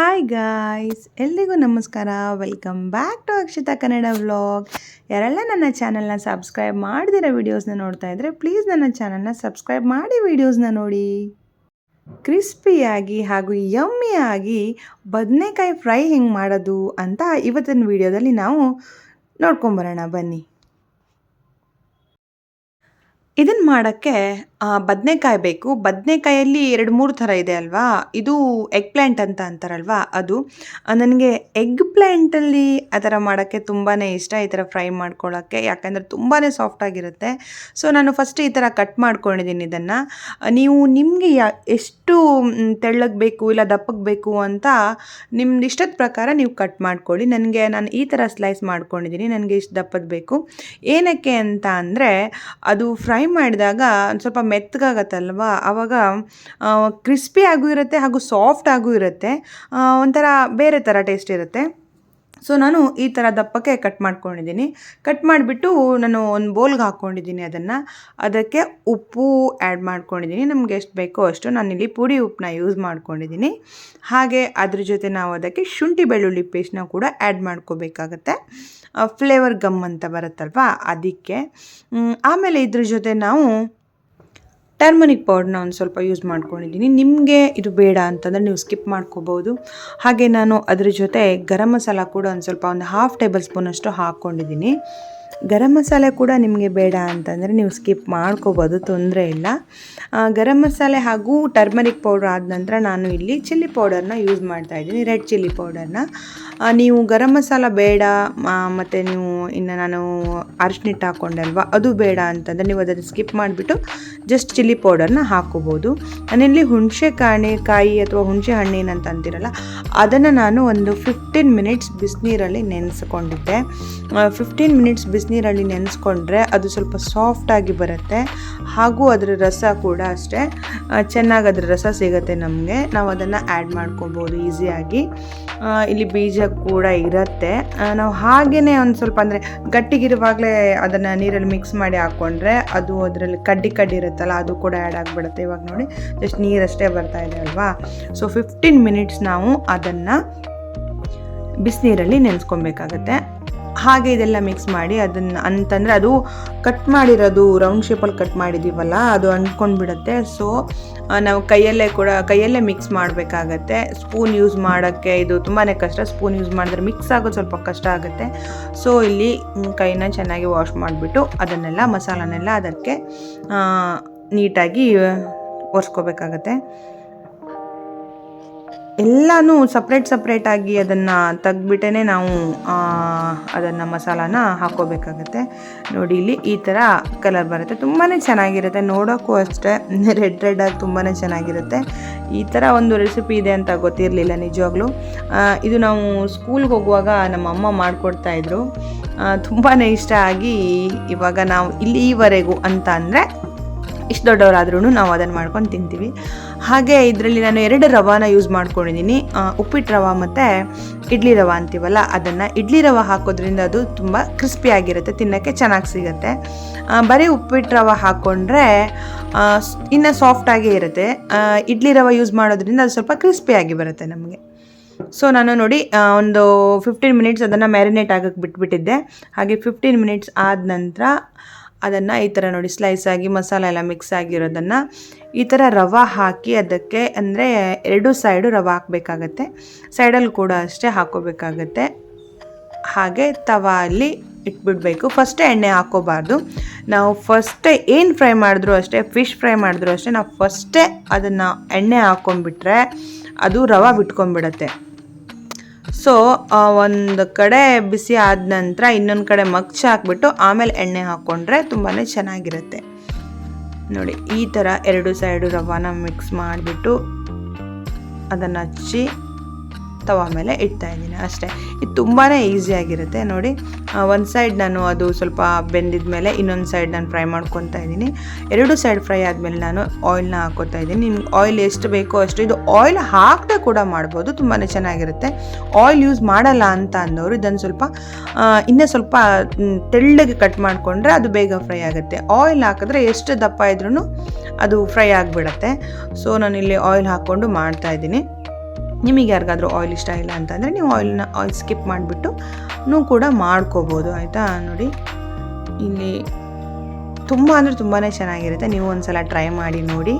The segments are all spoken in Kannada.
ಹಾಯ್ ಗಾಯ್ಸ್ ಎಲ್ರಿಗೂ ನಮಸ್ಕಾರ. Welcome back to Akshita Kannada vlog ಯಾರೆಲ್ಲ ನನ್ನ ಚಾನಲ್ನ ಸಬ್ಸ್ಕ್ರೈಬ್ ಮಾಡಿದಿರೋ ವೀಡಿಯೋಸ್ನ ನೋಡ್ತಾ ಇದ್ದರೆ ಪ್ಲೀಸ್ ನನ್ನ ಚಾನಲ್ನ ಸಬ್ಸ್ಕ್ರೈಬ್ ಮಾಡಿ ವೀಡಿಯೋಸ್ನ ನೋಡಿ. ಕ್ರಿಸ್ಪಿಯಾಗಿ ಹಾಗೂ ಯಮ್ಮಿಯಾಗಿ ಬದನೆಕಾಯಿ ಫ್ರೈ ಹೆಂಗೆ ಮಾಡೋದು ಅಂತ ಇವತ್ತಿನ ವಿಡಿಯೋದಲ್ಲಿ ನಾವು ನೋಡ್ಕೊಂಬರೋಣ ಬನ್ನಿ. ಇದನ್ನು ಮಾಡೋಕ್ಕೆ ಬದನೆಕಾಯಿ ಬೇಕು. ಬದನೆಕಾಯಲ್ಲಿ ಎರಡು ಮೂರು ಥರ ಇದೆ ಅಲ್ವಾ? ಇದು ಎಗ್ ಪ್ಲ್ಯಾಂಟ್ ಅಂತ ಅಂತಾರಲ್ವಾ? ಅದು ನನಗೆ ಎಗ್ ಪ್ಲ್ಯಾಂಟಲ್ಲಿ ಆ ಥರ ಮಾಡೋಕ್ಕೆ ತುಂಬಾ ಇಷ್ಟ, ಈ ಥರ ಫ್ರೈ ಮಾಡ್ಕೊಳ್ಳೋಕ್ಕೆ ಯಾಕಂದರೆ ತುಂಬಾ ಸಾಫ್ಟಾಗಿರುತ್ತೆ ಸೊ, ನಾನು ಫಸ್ಟ್ ಈ ಥರ ಕಟ್ ಮಾಡ್ಕೊಂಡಿದ್ದೀನಿ ಇದನ್ನು. ನೀವು ನಿಮಗೆ ಎಷ್ಟು ತೆಳ್ಳಗೆ ಬೇಕು ಇಲ್ಲ ದಪ್ಪಕ್ಕೆ ಬೇಕು ಅಂತ ನಿಮ್ದು ಇಷ್ಟದ ಪ್ರಕಾರ ನೀವು ಕಟ್ ಮಾಡ್ಕೊಳ್ಳಿ. ನನಗೆ ನಾನು ಈ ಥರ ಸ್ಲೈಸ್ ಮಾಡ್ಕೊಂಡಿದ್ದೀನಿ. ನನಗೆ ಇಷ್ಟು ದಪ್ಪದ ಬೇಕು. ಏನಕ್ಕೆ ಅಂತ ಅಂದರೆ, ಅದು ಫ್ರೈ ಮಾಡಿದಾಗ ಒಂದು ಸ್ವಲ್ಪ ಮೆತ್ತಗಾಗತ್ತಲ್ವ ಆವಾಗ ಕ್ರಿಸ್ಪಿ ಆಗೂ ಇರುತ್ತೆ ಹಾಗೂ ಸಾಫ್ಟ್ ಆಗೂ ಇರುತ್ತೆ. ಒಂಥರ ಬೇರೆ ಥರ ಟೇಸ್ಟ್ ಇರುತ್ತೆ. ಸೊ ನಾನು ಈ ಥರ ದಪ್ಪಕ್ಕೆ ಕಟ್ ಮಾಡ್ಕೊಂಡಿದ್ದೀನಿ. ಕಟ್ ಮಾಡಿಬಿಟ್ಟು ನಾನು ಒಂದು ಬೋಲ್ಗೆ ಹಾಕ್ಕೊಂಡಿದ್ದೀನಿ ಅದನ್ನು. ಅದಕ್ಕೆ ಉಪ್ಪು ಆ್ಯಡ್ ಮಾಡ್ಕೊಂಡಿದ್ದೀನಿ. ನಮ್ಗೆ ಎಷ್ಟು ಬೇಕೋ ಅಷ್ಟು ನಾನಿಲ್ಲಿ ಪುಡಿ ಉಪ್ಪನ್ನ ಯೂಸ್ ಮಾಡ್ಕೊಂಡಿದ್ದೀನಿ. ಹಾಗೆ ಅದ್ರ ಜೊತೆ ನಾವು ಅದಕ್ಕೆ ಶುಂಠಿ ಬೆಳ್ಳುಳ್ಳಿ ಪೇಸ್ಟ್ನ ಕೂಡ ಆ್ಯಡ್ ಮಾಡ್ಕೋಬೇಕಾಗತ್ತೆ. ಫ್ಲೇವರ್ ಗಮ್ ಅಂತ ಬರುತ್ತಲ್ವಾ, ಅದಕ್ಕೆ. ಆಮೇಲೆ ಇದ್ರ ಜೊತೆ ನಾವು ಟರ್ಮರಿಕ್ ಪೌಡ್ರನ್ನ ಒಂದು ಸ್ವಲ್ಪ ಯೂಸ್ ಮಾಡ್ಕೊಂಡಿದ್ದೀನಿ. ನಿಮಗೆ ಇದು ಬೇಡ ಅಂತಂದರೆ ನೀವು ಸ್ಕಿಪ್ ಮಾಡ್ಕೋಬೋದು ಹಾಗೆ ನಾನು ಅದರ ಜೊತೆ ಗರಂ ಮಸಾಲ ಕೂಡ ಒಂದು ಸ್ವಲ್ಪ ಒಂದು ಹಾಫ್ ಟೇಬಲ್ ಸ್ಪೂನಷ್ಟು ಹಾಕ್ಕೊಂಡಿದ್ದೀನಿ ಗರಂ ಮಸಾಲೆ ಕೂಡ ನಿಮಗೆ ಬೇಡ ಅಂತಂದರೆ ನೀವು ಸ್ಕಿಪ್ ಮಾಡ್ಕೋಬೋದು, ತೊಂದರೆ ಇಲ್ಲ. ಗರಂ ಮಸಾಲೆ ಹಾಗೂ ಟರ್ಮರಿಕ್ ಪೌಡರ್ ಆದ ನಂತರ ನಾನು ಇಲ್ಲಿ ಚಿಲ್ಲಿ ಪೌಡರ್ನ ಯೂಸ್ ಮಾಡ್ತಾ ಇದ್ದೀನಿ, ರೆಡ್ ಚಿಲ್ಲಿ ಪೌಡರ್ನ ನೀವು ಗರಂ ಮಸಾಲ ಬೇಡ ಮತ್ತು ನೀವು ಇನ್ನು ನಾನು ಅರ್ಶಿನಿಟ್ಟು ಹಾಕ್ಕೊಂಡಲ್ವ ಅದು ಬೇಡ ಅಂತಂದರೆ ನೀವು ಅದನ್ನು ಸ್ಕಿಪ್ ಮಾಡಿಬಿಟ್ಟು ಜಸ್ಟ್ ಚಿಲ್ಲಿ ಪೌಡರ್ನ ಹಾಕೋಬೋದು. ನಾನಿಲ್ಲಿ ಹುಣಸೆ ಕಾಣೆ, ಕಾಯಿ ಅಥವಾ ಹುಣಸೆ ಹಣ್ಣೇನಂತ ಅಂತಿರಲ್ಲ, ಅದನ್ನು ನಾನು ಒಂದು ಫಿಫ್ಟೀನ್ ಮಿನಿಟ್ಸ್ ಬಿಸಿನೀರಲ್ಲಿ ನೆನೆಸ್ಕೊಂಡಿದ್ದೆ. ಫಿಫ್ಟೀನ್ ಮಿನಿಟ್ಸ್ ಬಿಸಿನೀರಲ್ಲಿ ನೆನೆಸ್ಕೊಂಡ್ರೆ ಅದು ಸ್ವಲ್ಪ ಸಾಫ್ಟಾಗಿ ಬರುತ್ತೆ. ಹಾಗೂ ಅದರ ರಸ ಕೂಡ ಅಷ್ಟೇ. ಚೆನ್ನಾಗಿ ಅದರ ರಸ ಸಿಗುತ್ತೆ ನಮಗೆ. ನಾವು ಅದನ್ನು ಆ್ಯಡ್ ಮಾಡ್ಕೊಬೋದು ಈಸಿಯಾಗಿ ಇಲ್ಲಿ ಬೀಜ ಕೂಡ ಇರುತ್ತೆ. ನಾವು ಹಾಗೆಯೇ ಒಂದು ಸ್ವಲ್ಪ ಅಂದರೆ ಗಟ್ಟಿಗಿರುವಾಗಲೇ ಅದನ್ನು ನೀರಲ್ಲಿ ಮಿಕ್ಸ್ ಮಾಡಿ ಹಾಕ್ಕೊಂಡ್ರೆ ಅದು ಅದರಲ್ಲಿ ಕಡ್ಡಿ ಕಡ್ಡಿ ಇರುತ್ತಲ್ಲ, ಅದು ಕೂಡ ಆ್ಯಡ್ ಆಗಿಬಿಡುತ್ತೆ. ಇವಾಗ ನೋಡಿ ಜಸ್ಟ್ ನೀರಷ್ಟೇ ಬರ್ತಾ ಇದೆ ಅಲ್ವಾ? ಸೊ ಫಿಫ್ಟೀನ್ ಮಿನಿಟ್ಸ್ ನಾವು ಅದನ್ನು ಬಿಸಿನೀರಲ್ಲಿ ನೆನೆಸ್ಕೊಬೇಕಾಗತ್ತೆ. ಹಾಗೆ ಇದೆಲ್ಲ ಮಿಕ್ಸ್ ಮಾಡಿ ಅದನ್ನು ಅಂತಂದರೆ ಅದು ಕಟ್ ಮಾಡಿರೋದು ರೌಂಡ್ ಶೇಪಲ್ಲಿ ಕಟ್ ಮಾಡಿದ್ದೀವಲ್ಲ ಅದು ಅಂಟ್ಕೊಂಡು ಬಿಡುತ್ತೆ ಸೊ ನಾವು ಕೈಯಲ್ಲೇ ಕೂಡ, ಕೈಯಲ್ಲೇ ಮಿಕ್ಸ್ ಮಾಡಬೇಕಾಗತ್ತೆ. ಸ್ಪೂನ್ ಯೂಸ್ ಮಾಡೋಕ್ಕೆ ಇದು ತುಂಬಾ ಕಷ್ಟ. ಸ್ಪೂನ್ ಯೂಸ್ ಮಾಡಿದ್ರೆ ಮಿಕ್ಸ್ ಆಗೋದು ಸ್ವಲ್ಪ ಕಷ್ಟ ಆಗುತ್ತೆ. ಸೊ ಇಲ್ಲಿ ಕೈನ ಚೆನ್ನಾಗಿ ವಾಶ್ ಮಾಡಿಬಿಟ್ಟು ಅದನ್ನೆಲ್ಲ, ಮಸಾಲನೆಲ್ಲ ಅದಕ್ಕೆ ನೀಟಾಗಿ ಒರೆಸ್ಕೋಬೇಕಾಗತ್ತೆ. ಎಲ್ಲನೂ ಸಪ್ರೇಟ್ ಸಪ್ರೇಟಾಗಿ ಅದನ್ನು ತೆಗ್ದ್ಬಿಟ್ಟೇ ನಾವು ಅದನ್ನು ಮಸಾಲಾನ ಹಾಕೋಬೇಕಾಗತ್ತೆ ನೋಡಿ, ಇಲ್ಲಿ ಈ ಥರ ಕಲರ್ ಬರುತ್ತೆ. ತುಂಬಾ ಚೆನ್ನಾಗಿರುತ್ತೆ. ನೋಡೋಕ್ಕೂ ಅಷ್ಟೇ ರೆಡ್ ರೆಡ್ಡಾಗಿ ತುಂಬಾ ಚೆನ್ನಾಗಿರುತ್ತೆ. ಈ ಥರ ಒಂದು ರೆಸಿಪಿ ಇದೆ ಅಂತ ಗೊತ್ತಿರಲಿಲ್ಲ ನಿಜವಾಗ್ಲೂ. ಇದು ನಾವು ಸ್ಕೂಲ್ಗೆ ಹೋಗುವಾಗ ನಮ್ಮ ಅಮ್ಮ ಮಾಡಿಕೊಡ್ತಾಯಿದ್ರು ತುಂಬಾ ಇಷ್ಟ ಆಗಿ ಇವಾಗ ನಾವು ಇಲ್ಲಿವರೆಗೂ ಅಂತ ಅಂದರೆ ಇಷ್ಟು ದೊಡ್ಡವರಾದ್ರೂ ನಾವು ಅದನ್ನು ಮಾಡ್ಕೊಂಡು ತಿಂತೀವಿ. ಹಾಗೆ ಇದರಲ್ಲಿ ನಾನು ಎರಡು ರವಾನ ಯೂಸ್ ಮಾಡ್ಕೊಂಡಿದ್ದೀನಿ. ಉಪ್ಪಿಟ್ಟು ರವೆ ಮತ್ತು ಇಡ್ಲಿ ರವೆ ಅಂತೀವಲ್ಲ, ಅದನ್ನು. ಇಡ್ಲಿ ರವೆ ಹಾಕೋದ್ರಿಂದ ಅದು ತುಂಬ ಕ್ರಿಸ್ಪಿಯಾಗಿರುತ್ತೆ ತಿನ್ನೋಕ್ಕೆ ಚೆನ್ನಾಗಿ ಸಿಗುತ್ತೆ. ಬರೀ ಉಪ್ಪಿಟ್ಟು ರವೆ ಹಾಕ್ಕೊಂಡ್ರೆ ಇನ್ನೂ ಸಾಫ್ಟಾಗೇ ಇರುತ್ತೆ. ಇಡ್ಲಿ ರವೆ ಯೂಸ್ ಮಾಡೋದ್ರಿಂದ ಅದು ಸ್ವಲ್ಪ ಕ್ರಿಸ್ಪಿಯಾಗಿ ಬರುತ್ತೆ ನಮಗೆ. ಸೊ ನಾನು ನೋಡಿ ಒಂದು ಫಿಫ್ಟೀನ್ ಮಿನಿಟ್ಸ್ ಅದನ್ನು ಮ್ಯಾರಿನೇಟ್ ಆಗೋಕ್ಕೆ ಬಿಟ್ಬಿಟ್ಟಿದ್ದೆ. ಹಾಗೆ ಫಿಫ್ಟೀನ್ ಮಿನಿಟ್ಸ್ ಆದ ನಂತರ ಅದನ್ನು ಈ ಥರ ನೋಡಿ ಸ್ಲೈಸ್ ಆಗಿ, ಮಸಾಲೆ ಎಲ್ಲ ಮಿಕ್ಸ್ ಆಗಿರೋದನ್ನು ಈ ಥರ ರವೆ ಹಾಕಿ ಅದಕ್ಕೆ ಅಂದರೆ ಎರಡು ಸೈಡು ರವೆ ಹಾಕಬೇಕಾಗತ್ತೆ. ಸೈಡಲ್ಲಿ ಕೂಡ ಅಷ್ಟೇ ಹಾಕೋಬೇಕಾಗತ್ತೆ. ಹಾಗೆ ತವಾ ಅಲ್ಲಿ ಇಟ್ಬಿಡಬೇಕು. ಫಸ್ಟೇ ಎಣ್ಣೆ ಹಾಕೋಬಾರ್ದು. ನಾವು ಫಸ್ಟೇ ಏನು ಫ್ರೈ ಮಾಡಿದ್ರು ಅಷ್ಟೇ ಫಿಶ್ ಫ್ರೈ ಮಾಡಿದ್ರು ಅಷ್ಟೇ, ನಾವು ಫಸ್ಟೇ ಅದನ್ನು ಎಣ್ಣೆ ಹಾಕೊಂಡ್ಬಿಟ್ರೆ ಅದು ರವ ಬಿಟ್ಕೊಂಡ್ಬಿಡತ್ತೆ. ಸೊ ಒಂದು ಕಡೆ ಬಿಸಿ ಆದ ನಂತರ ಇನ್ನೊಂದು ಕಡೆ ಮಗ್ಚಿ ಹಾಕ್ಬಿಟ್ಟು ಆಮೇಲೆ ಎಣ್ಣೆ ಹಾಕ್ಕೊಂಡ್ರೆ ತುಂಬಾ ಚೆನ್ನಾಗಿರುತ್ತೆ. ನೋಡಿ, ಈ ಥರ ಎರಡು ಸೈಡು ರವಾನ ಮಿಕ್ಸ್ ಮಾಡಿಬಿಟ್ಟು ಅದನ್ನು ಹಚ್ಚಿ ತವ ಮೇಲೆ ಇಡ್ತಾ ಇದ್ದೀನಿ ಅಷ್ಟೇ. ಇದು ತುಂಬಾ ಈಸಿಯಾಗಿರುತ್ತೆ ನೋಡಿ ಒಂದು ಸೈಡ್ ನಾನು ಅದು ಸ್ವಲ್ಪ ಬೆಂದಿದ ಮೇಲೆ ಇನ್ನೊಂದು ಸೈಡ್ ನಾನು ಫ್ರೈ ಮಾಡ್ಕೊತಾ ಇದ್ದೀನಿ. ಎರಡು ಸೈಡ್ ಫ್ರೈ ಆದಮೇಲೆ ನಾನು ಆಯಿಲ್ನ ಹಾಕೋತಾ ಇದ್ದೀನಿ. ನಿಮ್ಗೆ ಆಯಿಲ್ ಎಷ್ಟು ಬೇಕೋ ಅಷ್ಟು ಇದು ಆಯಿಲ್ ಹಾಕದೆ ಕೂಡ ಮಾಡ್ಬೋದು. ತುಂಬಾ ಚೆನ್ನಾಗಿರುತ್ತೆ. ಆಯಿಲ್ ಯೂಸ್ ಮಾಡಲ್ಲ ಅಂತ ಅಂದವರು ಇದನ್ನು ಸ್ವಲ್ಪ ಇನ್ನೂ ಸ್ವಲ್ಪ ತೆಳ್ಳಗೆ ಕಟ್ ಮಾಡಿಕೊಂಡ್ರೆ ಅದು ಬೇಗ ಫ್ರೈ ಆಗುತ್ತೆ. ಆಯಿಲ್ ಹಾಕಿದ್ರೆ ಎಷ್ಟು ದಪ್ಪ ಇದ್ರೂ ಅದು ಫ್ರೈ ಆಗಿಬಿಡತ್ತೆ. ಸೊ ಇಲ್ಲಿ ಆಯಿಲ್ ಹಾಕ್ಕೊಂಡು ಮಾಡ್ತಾಯಿದ್ದೀನಿ ನಿಮಗೆ ಯಾರಿಗಾದರೂ ಆಯಿಲ್ ಇಷ್ಟ ಇಲ್ಲ ಅಂತಂದರೆ ನೀವು ಆಯಿಲ್ನ ಆಯಿಲ್ ಸ್ಕಿಪ್ ಮಾಡಿಬಿಟ್ಟು ಕೂಡ ಮಾಡ್ಕೋಬೋದು, ಆಯಿತಾ? ನೋಡಿ, ಇಲ್ಲಿ ತುಂಬ ಅಂದರೆ ತುಂಬಾ ಚೆನ್ನಾಗಿರುತ್ತೆ. ನೀವು ಒಂದ್ಸಲ ಟ್ರೈ ಮಾಡಿ ನೋಡಿ.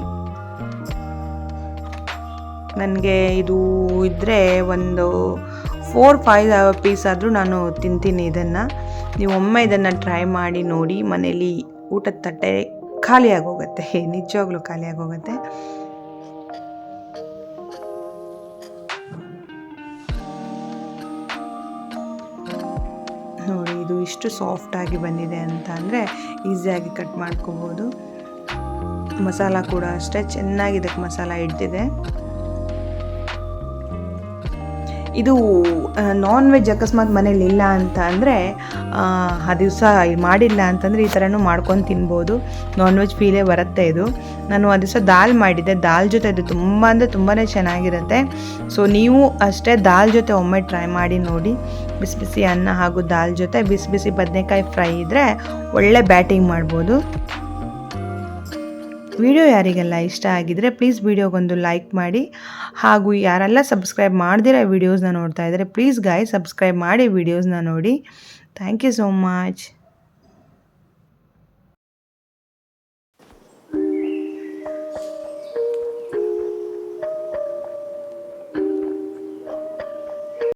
ನನಗೆ ಇದು ಇದ್ದರೆ ಒಂದು ಫೋರ್ ಫೈವ್ ಪೀಸ್ ಆದರೂ ನಾನು ತಿಂತೀನಿ ಇದನ್ನು. ನೀವು ಒಮ್ಮೆ ಇದನ್ನು ಟ್ರೈ ಮಾಡಿ ನೋಡಿ. ಮನೇಲಿ ಊಟದ ತಟ್ಟೆ ಖಾಲಿಯಾಗೋಗುತ್ತೆ ನಿಜವಾಗ್ಲೂ ಖಾಲಿಯಾಗೋಗುತ್ತೆ ನೋಡಿ, ಇದು ಇಷ್ಟು ಸಾಫ್ಟಾಗಿ ಬಂದಿದೆ ಅಂತ ಅಂದರೆ ಈಸಿಯಾಗಿ ಕಟ್ ಮಾಡ್ಕೋಬೋದು. ಮಸಾಲ ಕೂಡ ಅಷ್ಟೇ, ಚೆನ್ನಾಗಿ ಇದಕ್ಕೆ ಮಸಾಲ ಇಡ್ತಿದೆ ಇದು ನಾನ್ ವೆಜ್ ಅಕಸ್ಮಾತ್ ಮನೇಲಿ ಇಲ್ಲ ಅಂತ ಅಂದರೆ, ಆ ದಿವಸ ಮಾಡಿಲ್ಲ ಅಂತಂದರೆ ಈ ಥರನೂ ಮಾಡ್ಕೊಂಡು ತಿನ್ಬೋದು. ನಾನ್ ವೆಜ್ ಫೀಲೇ ಬರುತ್ತೆ ಇದು. ನಾನು ಆ ದಿವಸ ದಾಲ್ ಮಾಡಿದ್ದೆ. ದಾಲ್ ಜೊತೆ ಅದು ತುಂಬ ಅಂದರೆ ತುಂಬಾ ಚೆನ್ನಾಗಿರುತ್ತೆ. ಸೊ ನೀವು ಅಷ್ಟೇ ದಾಲ್ ಜೊತೆ ಒಮ್ಮೆ ಟ್ರೈ ಮಾಡಿ ನೋಡಿ. ಬಿಸಿ ಬಿಸಿ ಅನ್ನ ಹಾಗೂ ದಾಲ್ ಜೊತೆ ಬಿಸಿ ಬಿಸಿ ಬದನೆಕಾಯಿ ಫ್ರೈ ಇದ್ದರೆ ಒಳ್ಳೆ ಬ್ಯಾಟಿಂಗ್ ಮಾಡ್ಬೋದು. ವಿಡಿಯೋ ಯಾರಿಗೆಲ್ಲ ಇಷ್ಟ ಆಗಿದರೆ ಪ್ಲೀಸ್ ವಿಡಿಯೋಗೊಂದು ಲೈಕ್ ಮಾಡಿ. ಹಾಗೂ ಯಾರೆಲ್ಲ ಸಬ್ಸ್ಕ್ರೈಬ್ ಮಾಡ್ದಿರೋ ವೀಡಿಯೋಸ್ನ ನೋಡ್ತಾ ಇದ್ದಾರೆ ಪ್ಲೀಸ್ ಗಾಯ್ ಸಬ್ಸ್ಕ್ರೈಬ್ ಮಾಡಿ ವೀಡಿಯೋಸ್ನ ನೋಡಿ. Thank you so much